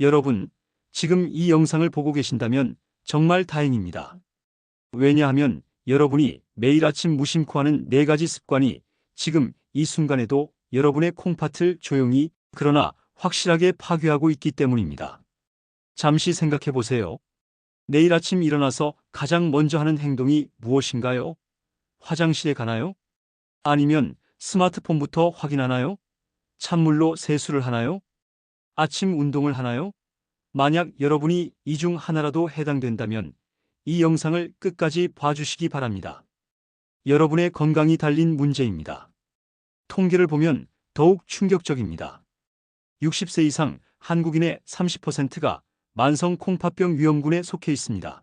여러분, 지금 이 영상을 보고 계신다면 정말 다행입니다. 왜냐하면 여러분이 매일 아침 무심코 하는 네 가지 습관이 지금 이 순간에도 여러분의 콩팥을 조용히 그러나 확실하게 파괴하고 있기 때문입니다. 잠시 생각해 보세요. 내일 아침 일어나서 가장 먼저 하는 행동이 무엇인가요? 화장실에 가나요? 아니면 스마트폰부터 확인하나요? 찬물로 세수를 하나요? 아침 운동을 하나요? 만약 여러분이 이 중 하나라도 해당된다면 이 영상을 끝까지 봐주시기 바랍니다. 여러분의 건강이 달린 문제입니다. 통계를 보면 더욱 충격적입니다. 60세 이상 한국인의 30%가 만성 콩팥병 위험군에 속해 있습니다.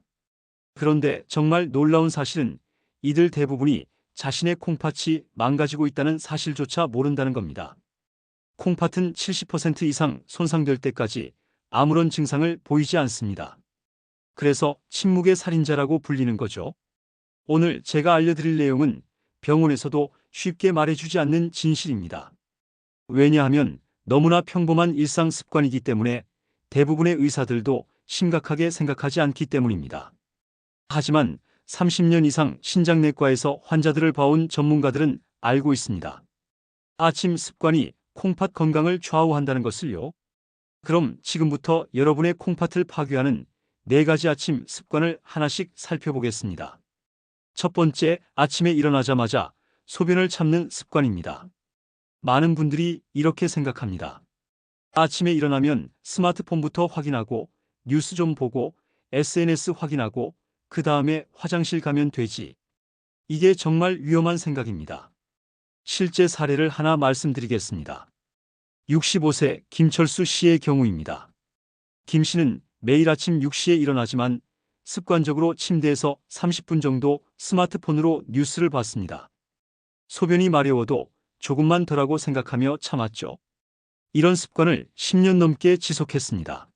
그런데 정말 놀라운 사실은 이들 대부분이 자신의 콩팥이 망가지고 있다는 사실조차 모른다는 겁니다. 콩팥은 70% 이상 손상될 때까지 아무런 증상을 보이지 않습니다. 그래서 침묵의 살인자라고 불리는 거죠. 오늘 제가 알려드릴 내용은 병원에서도 쉽게 말해주지 않는 진실입니다. 왜냐하면 너무나 평범한 일상 습관이기 때문에 대부분의 의사들도 심각하게 생각하지 않기 때문입니다. 하지만 30년 이상 신장내과에서 환자들을 봐온 전문가들은 알고 있습니다. 아침 습관이 콩팥 건강을 좌우한다는 것을요. 그럼 지금부터 여러분의 콩팥을 파괴하는 네 가지 아침 습관을 하나씩 살펴보겠습니다. 첫 번째, 아침에 일어나자마자 소변을 참는 습관입니다. 많은 분들이 이렇게 생각합니다. 아침에 일어나면 스마트폰부터 확인하고 뉴스 좀 보고 SNS 확인하고 그 다음에 화장실 가면 되지. 이게 정말 위험한 생각입니다. 실제 사례를 하나 말씀드리겠습니다. 65세 김철수 씨의 경우입니다. 김 씨는 매일 아침 6시에 일어나지만 습관적으로 침대에서 30분 정도 스마트폰으로 뉴스를 봤습니다. 소변이 마려워도 조금만 덜하고 생각하며 참았죠. 이런 습관을 10년 넘게 지속했습니다.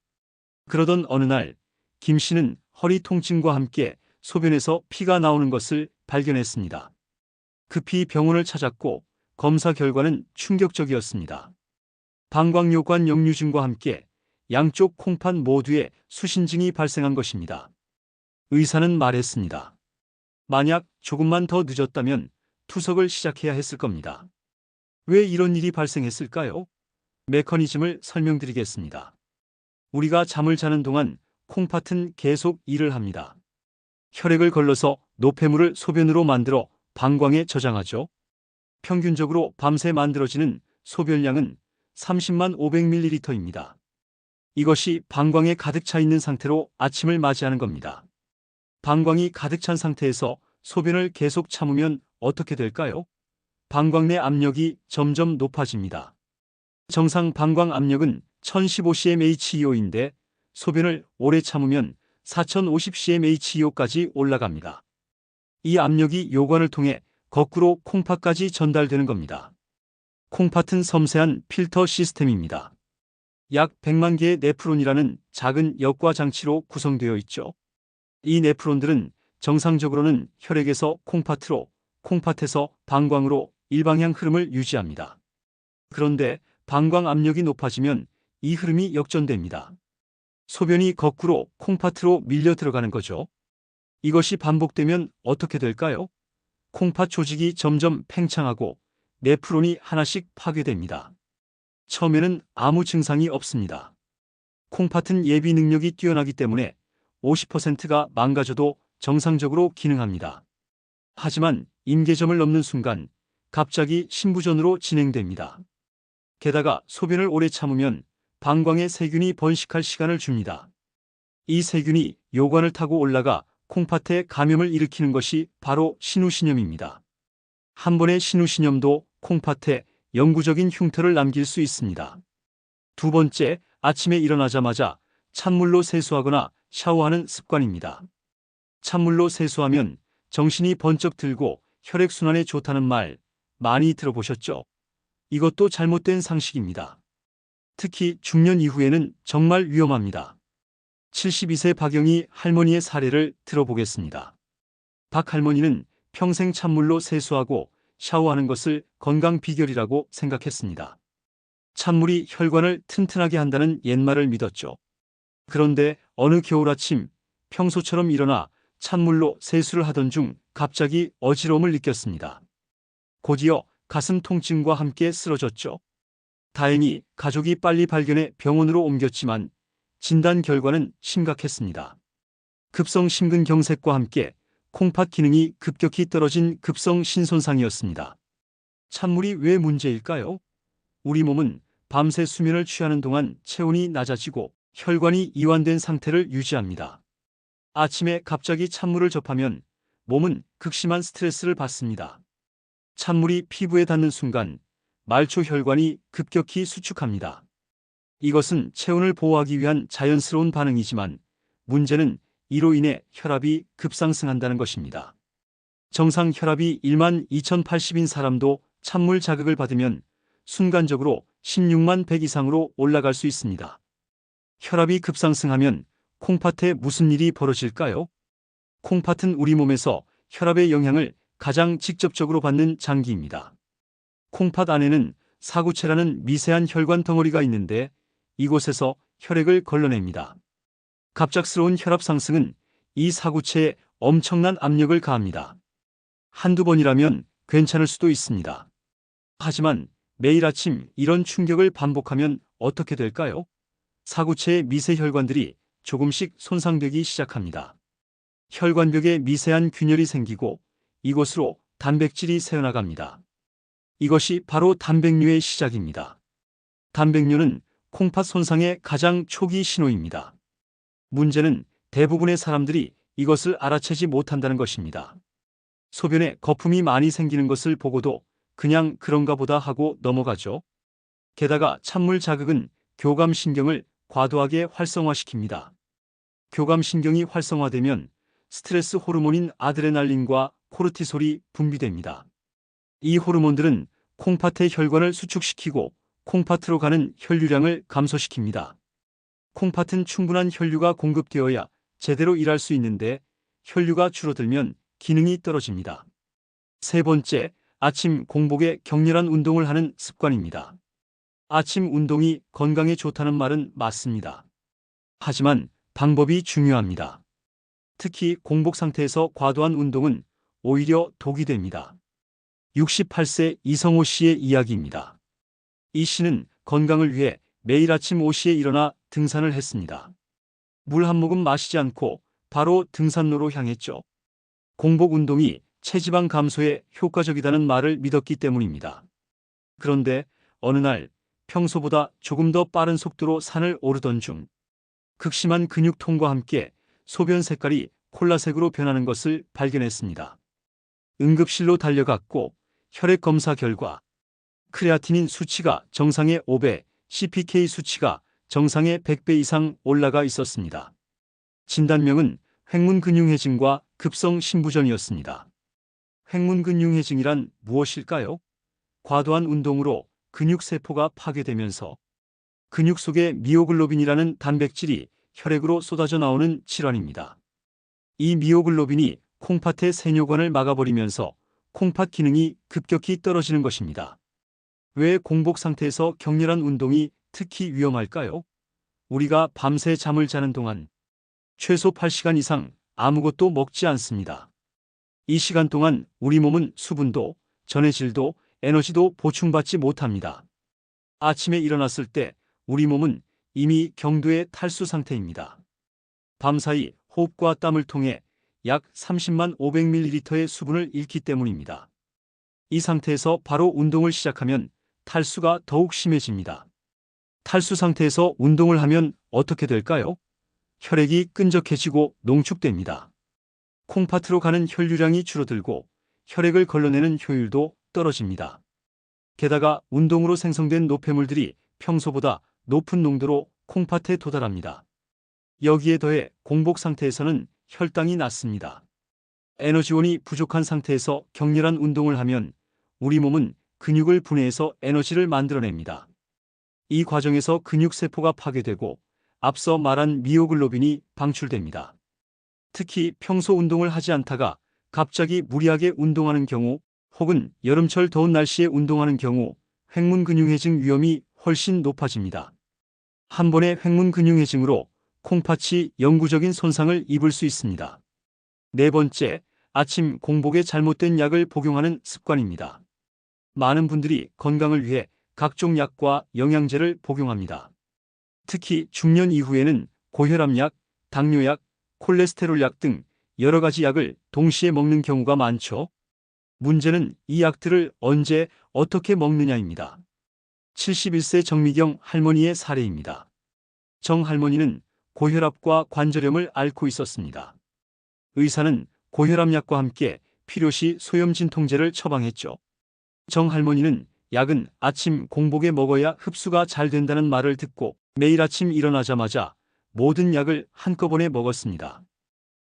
그러던 어느 날, 김 씨는 허리 통증과 함께 소변에서 피가 나오는 것을 발견했습니다. 급히 병원을 찾았고 검사 결과는 충격적이었습니다. 방광요관 역류증과 함께 양쪽 콩팥 모두에 수신증이 발생한 것입니다. 의사는 말했습니다. 만약 조금만 더 늦었다면 투석을 시작해야 했을 겁니다. 왜 이런 일이 발생했을까요? 메커니즘을 설명드리겠습니다. 우리가 잠을 자는 동안 콩팥은 계속 일을 합니다. 혈액을 걸러서 노폐물을 소변으로 만들어 방광에 저장하죠. 평균적으로 밤새 만들어지는 소변량은 30만 500ml입니다. 이것이 방광에 가득 차 있는 상태로 아침을 맞이하는 겁니다. 방광이 가득 찬 상태에서 소변을 계속 참으면 어떻게 될까요? 방광 내 압력이 점점 높아집니다. 정상 방광 압력은 1015cmHEO인데 소변을 오래 참으면 4050cmHEO까지 올라갑니다. 이 압력이 요관을 통해 거꾸로 콩팥까지 전달되는 겁니다. 콩팥은 섬세한 필터 시스템입니다. 약 100만 개의 네프론이라는 작은 역과 장치로 구성되어 있죠. 이 네프론들은 정상적으로는 혈액에서 콩팥으로, 콩팥에서 방광으로 일방향 흐름을 유지합니다. 그런데 방광 압력이 높아지면 이 흐름이 역전됩니다. 소변이 거꾸로 콩팥으로 밀려 들어가는 거죠. 이것이 반복되면 어떻게 될까요? 콩팥 조직이 점점 팽창하고 네프론이 하나씩 파괴됩니다. 처음에는 아무 증상이 없습니다. 콩팥은 예비 능력이 뛰어나기 때문에 50%가 망가져도 정상적으로 기능합니다. 하지만 임계점을 넘는 순간 갑자기 신부전으로 진행됩니다. 게다가 소변을 오래 참으면 방광에 세균이 번식할 시간을 줍니다. 이 세균이 요관을 타고 올라가 콩팥에 감염을 일으키는 것이 바로 신우신염입니다. 한 번의 신우신염도 콩팥에 영구적인 흉터를 남길 수 있습니다. 두 번째, 아침에 일어나자마자 찬물로 세수하거나 샤워하는 습관입니다. 찬물로 세수하면 정신이 번쩍 들고 혈액순환에 좋다는 말 많이 들어보셨죠? 이것도 잘못된 상식입니다. 특히 중년 이후에는 정말 위험합니다. 72세 박영희 할머니의 사례를 들어보겠습니다. 박 할머니는 평생 찬물로 세수하고 샤워하는 것을 건강 비결이라고 생각했습니다. 찬물이 혈관을 튼튼하게 한다는 옛말을 믿었죠. 그런데 어느 겨울 아침 평소처럼 일어나 찬물로 세수를 하던 중 갑자기 어지러움을 느꼈습니다. 곧이어 가슴 통증과 함께 쓰러졌죠. 다행히 가족이 빨리 발견해 병원으로 옮겼지만 진단 결과는 심각했습니다. 급성 심근경색과 함께 콩팥 기능이 급격히 떨어진 급성 신손상이었습니다. 찬물이 왜 문제일까요? 우리 몸은 밤새 수면을 취하는 동안 체온이 낮아지고 혈관이 이완된 상태를 유지합니다. 아침에 갑자기 찬물을 접하면 몸은 극심한 스트레스를 받습니다. 찬물이 피부에 닿는 순간 말초 혈관이 급격히 수축합니다. 이것은 체온을 보호하기 위한 자연스러운 반응이지만 문제는 이로 인해 혈압이 급상승한다는 것입니다. 정상 혈압이 1만 2080인 사람도 찬물 자극을 받으면 순간적으로 16만 100 이상으로 올라갈 수 있습니다. 혈압이 급상승하면 콩팥에 무슨 일이 벌어질까요? 콩팥은 우리 몸에서 혈압의 영향을 가장 직접적으로 받는 장기입니다. 콩팥 안에는 사구체라는 미세한 혈관 덩어리가 있는데 이곳에서 혈액을 걸러냅니다. 갑작스러운 혈압 상승은 이 사구체에 엄청난 압력을 가합니다. 한두 번이라면 괜찮을 수도 있습니다. 하지만 매일 아침 이런 충격을 반복하면 어떻게 될까요? 사구체의 미세 혈관들이 조금씩 손상되기 시작합니다. 혈관벽에 미세한 균열이 생기고 이곳으로 단백질이 새어나갑니다. 이것이 바로 단백뇨의 시작입니다. 단백뇨는 콩팥 손상의 가장 초기 신호입니다. 문제는 대부분의 사람들이 이것을 알아채지 못한다는 것입니다. 소변에 거품이 많이 생기는 것을 보고도 그냥 그런가 보다 하고 넘어가죠. 게다가 찬물 자극은 교감신경을 과도하게 활성화시킵니다. 교감신경이 활성화되면 스트레스 호르몬인 아드레날린과 코르티솔이 분비됩니다. 이 호르몬들은 콩팥의 혈관을 수축시키고 콩팥으로 가는 혈류량을 감소시킵니다. 콩팥은 충분한 혈류가 공급되어야 제대로 일할 수 있는데 혈류가 줄어들면 기능이 떨어집니다. 세 번째, 아침 공복에 격렬한 운동을 하는 습관입니다. 아침 운동이 건강에 좋다는 말은 맞습니다. 하지만 방법이 중요합니다. 특히 공복 상태에서 과도한 운동은 오히려 독이 됩니다. 68세 이성호 씨의 이야기입니다. 이 씨는 건강을 위해 매일 아침 5시에 일어나 등산을 했습니다. 물 한 모금 마시지 않고 바로 등산로로 향했죠. 공복 운동이 체지방 감소에 효과적이다는 말을 믿었기 때문입니다. 그런데 어느 날 평소보다 조금 더 빠른 속도로 산을 오르던 중 극심한 근육통과 함께 소변 색깔이 콜라색으로 변하는 것을 발견했습니다. 응급실로 달려갔고 혈액 검사 결과 크레아티닌 수치가 정상의 5배, CPK 수치가 정상의 100배 이상 올라가 있었습니다. 진단명은 횡문근융해증과 급성심부전이었습니다. 횡문근융해증이란 무엇일까요? 과도한 운동으로 근육세포가 파괴되면서 근육 속에 미오글로빈이라는 단백질이 혈액으로 쏟아져 나오는 질환입니다. 이 미오글로빈이 콩팥의 세뇨관을 막아버리면서 콩팥 기능이 급격히 떨어지는 것입니다. 왜 공복 상태에서 격렬한 운동이 특히 위험할까요? 우리가 밤새 잠을 자는 동안 최소 8시간 이상 아무것도 먹지 않습니다. 이 시간 동안 우리 몸은 수분도, 전해질도, 에너지도 보충받지 못합니다. 아침에 일어났을 때 우리 몸은 이미 경도의 탈수 상태입니다. 밤사이 호흡과 땀을 통해 약 30만 500ml의 수분을 잃기 때문입니다. 이 상태에서 바로 운동을 시작하면 탈수가 더욱 심해집니다. 탈수 상태에서 운동을 하면 어떻게 될까요? 혈액이 끈적해지고 농축됩니다. 콩팥으로 가는 혈류량이 줄어들고 혈액을 걸러내는 효율도 떨어집니다. 게다가 운동으로 생성된 노폐물들이 평소보다 높은 농도로 콩팥에 도달합니다. 여기에 더해 공복 상태에서는 혈당이 낮습니다. 에너지원이 부족한 상태에서 격렬한 운동을 하면 우리 몸은 근육을 분해해서 에너지를 만들어냅니다. 이 과정에서 근육세포가 파괴되고 앞서 말한 미오글로빈이 방출됩니다. 특히 평소 운동을 하지 않다가 갑자기 무리하게 운동하는 경우 혹은 여름철 더운 날씨에 운동하는 경우 횡문근융해증 위험이 훨씬 높아집니다. 한 번의 횡문근융해증으로 콩팥이 영구적인 손상을 입을 수 있습니다. 네 번째, 아침 공복에 잘못된 약을 복용하는 습관입니다. 많은 분들이 건강을 위해 각종 약과 영양제를 복용합니다. 특히 중년 이후에는 고혈압약, 당뇨약, 콜레스테롤약 등 여러 가지 약을 동시에 먹는 경우가 많죠. 문제는 이 약들을 언제 어떻게 먹느냐입니다. 71세 정미경 할머니의 사례입니다. 정 할머니는 고혈압과 관절염을 앓고 있었습니다. 의사는 고혈압약과 함께 필요시 소염진통제를 처방했죠. 정 할머니는 약은 아침 공복에 먹어야 흡수가 잘 된다는 말을 듣고 매일 아침 일어나자마자 모든 약을 한꺼번에 먹었습니다.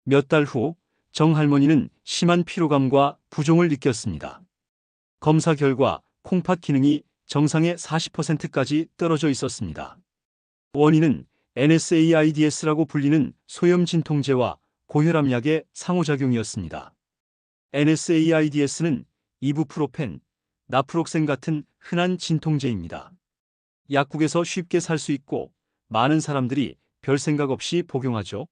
몇 달 후 정 할머니는 심한 피로감과 부종을 느꼈습니다. 검사 결과 콩팥 기능이 정상의 40%까지 떨어져 있었습니다. 원인은 NSAIDS라고 불리는 소염 진통제와 고혈압약의 상호작용이었습니다. NSAIDS는 이부프로펜, 나프록센 같은 흔한 진통제입니다. 약국에서 쉽게 살 수 있고 많은 사람들이 별 생각 없이 복용하죠.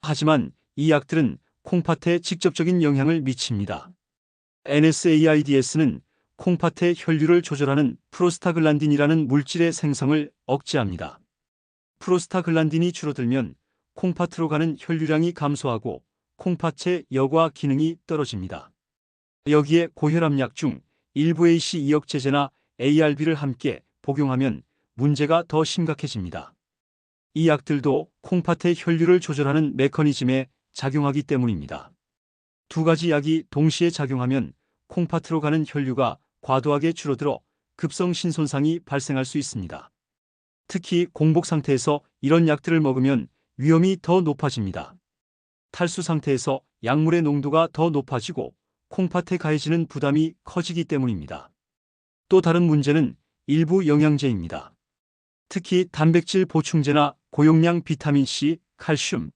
하지만 이 약들은 콩팥에 직접적인 영향을 미칩니다. NSAIDS는 콩팥의 혈류를 조절하는 프로스타글란딘이라는 물질의 생성을 억제합니다. 프로스타글란딘이 줄어들면 콩팥으로 가는 혈류량이 감소하고 콩팥의 여과 기능이 떨어집니다. 여기에 고혈압약 중 일부 AC 이역제제나 ARB를 함께 복용하면 문제가 더 심각해집니다. 이 약들도 콩팥의 혈류를 조절하는 메커니즘에 작용하기 때문입니다. 두 가지 약이 동시에 작용하면 콩팥으로 가는 혈류가 과도하게 줄어들어 급성 신손상이 발생할 수 있습니다. 특히 공복 상태에서 이런 약들을 먹으면 위험이 더 높아집니다. 탈수 상태에서 약물의 농도가 더 높아지고 콩팥에 가해지는 부담이 커지기 때문입니다. 또 다른 문제는 일부 영양제입니다. 특히 단백질 보충제나 고용량 비타민C, 칼슘,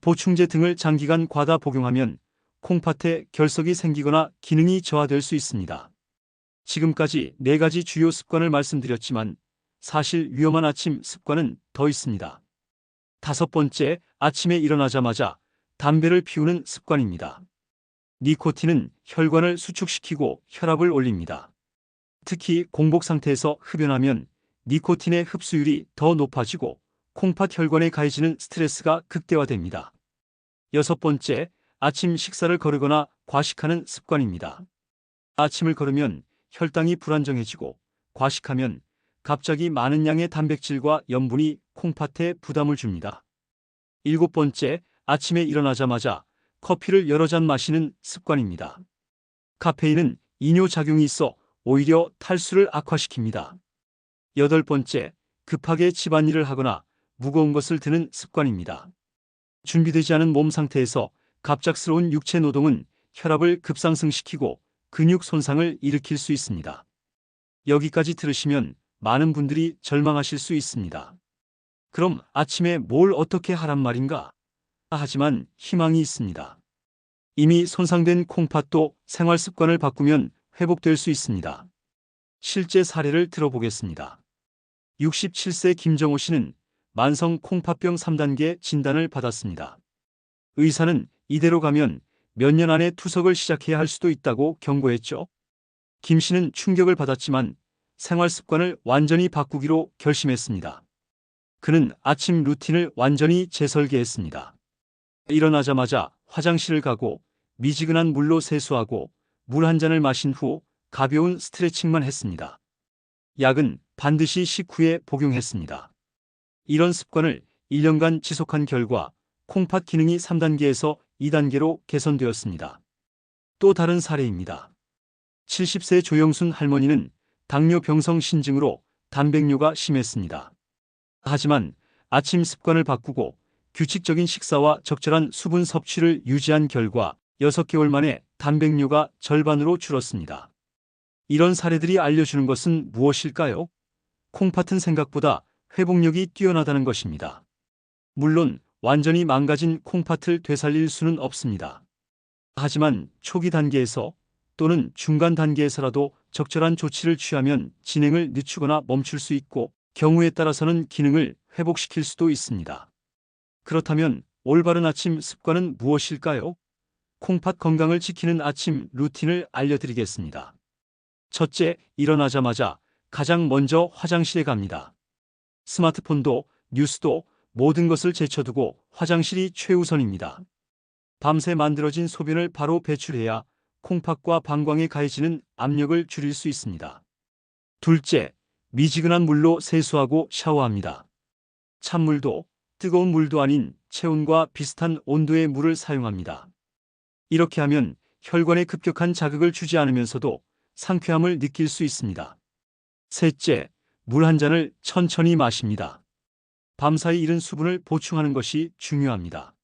보충제 등을 장기간 과다 복용하면 콩팥에 결석이 생기거나 기능이 저하될 수 있습니다. 지금까지 네 가지 주요 습관을 말씀드렸지만 사실 위험한 아침 습관은 더 있습니다. 다섯 번째, 아침에 일어나자마자 담배를 피우는 습관입니다. 니코틴은 혈관을 수축시키고 혈압을 올립니다. 특히 공복 상태에서 흡연하면 니코틴의 흡수율이 더 높아지고 콩팥 혈관에 가해지는 스트레스가 극대화됩니다. 여섯 번째, 아침 식사를 거르거나 과식하는 습관입니다. 아침을 거르면 혈당이 불안정해지고 과식하면 갑자기 많은 양의 단백질과 염분이 콩팥에 부담을 줍니다. 일곱 번째, 아침에 일어나자마자 커피를 여러 잔 마시는 습관입니다. 카페인은 이뇨작용이 있어 오히려 탈수를 악화시킵니다. 여덟 번째, 급하게 집안일을 하거나 무거운 것을 드는 습관입니다. 준비되지 않은 몸 상태에서 갑작스러운 육체 노동은 혈압을 급상승시키고 근육 손상을 일으킬 수 있습니다. 여기까지 들으시면 많은 분들이 절망하실 수 있습니다. 그럼 아침에 뭘 어떻게 하란 말인가? 하지만 희망이 있습니다. 이미 손상된 콩팥도 생활 습관을 바꾸면 회복될 수 있습니다. 실제 사례를 들어보겠습니다. 67세 김정호 씨는 만성 콩팥병 3단계 진단을 받았습니다. 의사는 이대로 가면 몇 년 안에 투석을 시작해야 할 수도 있다고 경고했죠. 김 씨는 충격을 받았지만 생활 습관을 완전히 바꾸기로 결심했습니다. 그는 아침 루틴을 완전히 재설계했습니다. 일어나자마자 화장실을 가고 미지근한 물로 세수하고 물 한 잔을 마신 후 가벼운 스트레칭만 했습니다. 약은 반드시 식후에 복용했습니다. 이런 습관을 1년간 지속한 결과 콩팥 기능이 3단계에서 2단계로 개선되었습니다. 또 다른 사례입니다. 70세 조영순 할머니는 당뇨 병성 신증으로 단백뇨가 심했습니다. 하지만 아침 습관을 바꾸고 규칙적인 식사와 적절한 수분 섭취를 유지한 결과 6개월 만에 단백뇨가 절반으로 줄었습니다. 이런 사례들이 알려주는 것은 무엇일까요? 콩팥은 생각보다 회복력이 뛰어나다는 것입니다. 물론 완전히 망가진 콩팥을 되살릴 수는 없습니다. 하지만 초기 단계에서 또는 중간 단계에서라도 적절한 조치를 취하면 진행을 늦추거나 멈출 수 있고 경우에 따라서는 기능을 회복시킬 수도 있습니다. 그렇다면 올바른 아침 습관은 무엇일까요? 콩팥 건강을 지키는 아침 루틴을 알려드리겠습니다. 첫째, 일어나자마자 가장 먼저 화장실에 갑니다. 스마트폰도 뉴스도 모든 것을 제쳐두고 화장실이 최우선입니다. 밤새 만들어진 소변을 바로 배출해야 콩팥과 방광에 가해지는 압력을 줄일 수 있습니다. 둘째, 미지근한 물로 세수하고 샤워합니다. 찬물도 뜨거운 물도 아닌 체온과 비슷한 온도의 물을 사용합니다. 이렇게 하면 혈관에 급격한 자극을 주지 않으면서도 상쾌함을 느낄 수 있습니다. 셋째, 물 한 잔을 천천히 마십니다. 밤사이 잃은 수분을 보충하는 것이 중요합니다.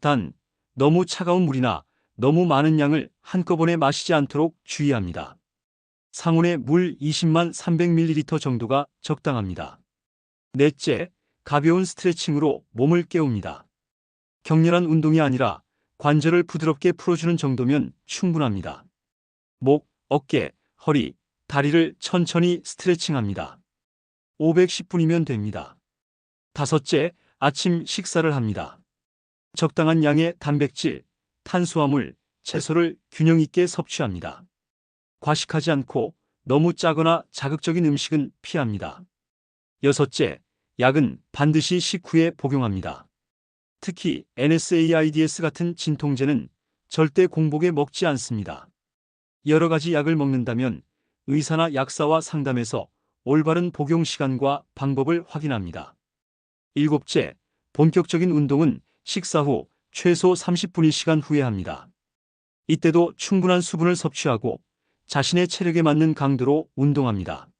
단, 너무 차가운 물이나 너무 많은 양을 한꺼번에 마시지 않도록 주의합니다. 상온에 물 20만 300ml 정도가 적당합니다. 넷째, 가벼운 스트레칭으로 몸을 깨웁니다. 격렬한 운동이 아니라 관절을 부드럽게 풀어주는 정도면 충분합니다. 목, 어깨, 허리, 다리를 천천히 스트레칭합니다. 510분이면 됩니다. 다섯째, 아침 식사를 합니다. 적당한 양의 단백질, 탄수화물, 채소를 균형 있게 섭취합니다. 과식하지 않고 너무 짜거나 자극적인 음식은 피합니다. 여섯째, 약은 반드시 식후에 복용합니다. 특히 NSAIDS 같은 진통제는 절대 공복에 먹지 않습니다. 여러 가지 약을 먹는다면 의사나 약사와 상담해서 올바른 복용 시간과 방법을 확인합니다. 일곱째, 본격적인 운동은 식사 후 최소 30분의 시간 후에 합니다. 이때도 충분한 수분을 섭취하고 자신의 체력에 맞는 강도로 운동합니다.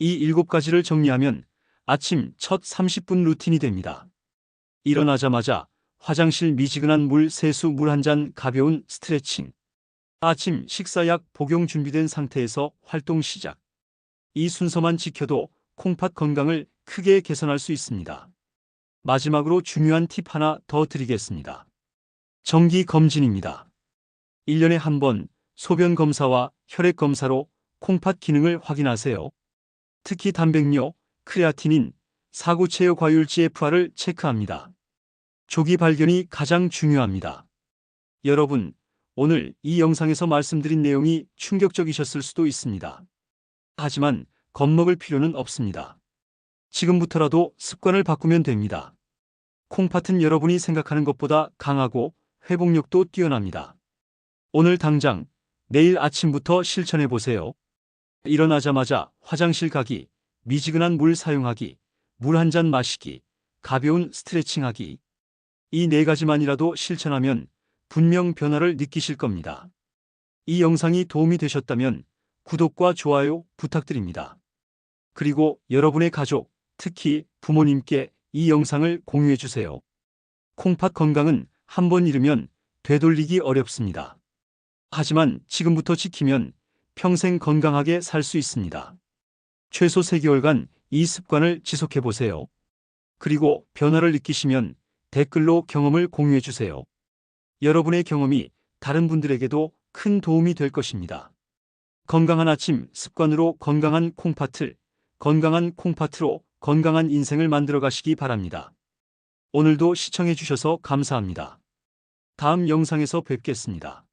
이 일곱 가지를 정리하면 아침 첫 30분 루틴이 됩니다. 일어나자마자 화장실 미지근한 물 세수 물 한 잔 가벼운 스트레칭. 아침 식사약 복용 준비된 상태에서 활동 시작. 이 순서만 지켜도 콩팥 건강을 크게 개선할 수 있습니다. 마지막으로 중요한 팁 하나 더 드리겠습니다. 정기 검진입니다. 1년에 한 번 소변 검사와 혈액 검사로 콩팥 기능을 확인하세요. 특히 단백뇨, 크레아티닌, 사구체요 과율 GFR을 체크합니다. 조기 발견이 가장 중요합니다. 여러분, 오늘 이 영상에서 말씀드린 내용이 충격적이셨을 수도 있습니다. 하지만 겁먹을 필요는 없습니다. 지금부터라도 습관을 바꾸면 됩니다. 콩팥은 여러분이 생각하는 것보다 강하고 회복력도 뛰어납니다. 오늘 당장 내일 아침부터 실천해 보세요. 일어나자마자 화장실 가기, 미지근한 물 사용하기, 물 한 잔 마시기, 가벼운 스트레칭하기. 이 네 가지만이라도 실천하면 분명 변화를 느끼실 겁니다. 이 영상이 도움이 되셨다면 구독과 좋아요 부탁드립니다. 그리고 여러분의 가족, 특히 부모님께 이 영상을 공유해 주세요. 콩팥 건강은 한 번 잃으면 되돌리기 어렵습니다. 하지만 지금부터 지키면 평생 건강하게 살 수 있습니다. 최소 3개월간 이 습관을 지속해 보세요. 그리고 변화를 느끼시면 댓글로 경험을 공유해 주세요. 여러분의 경험이 다른 분들에게도 큰 도움이 될 것입니다. 건강한 아침 습관으로 건강한 콩팥을, 건강한 콩팥으로 건강한 인생을 만들어 가시기 바랍니다. 오늘도 시청해 주셔서 감사합니다. 다음 영상에서 뵙겠습니다.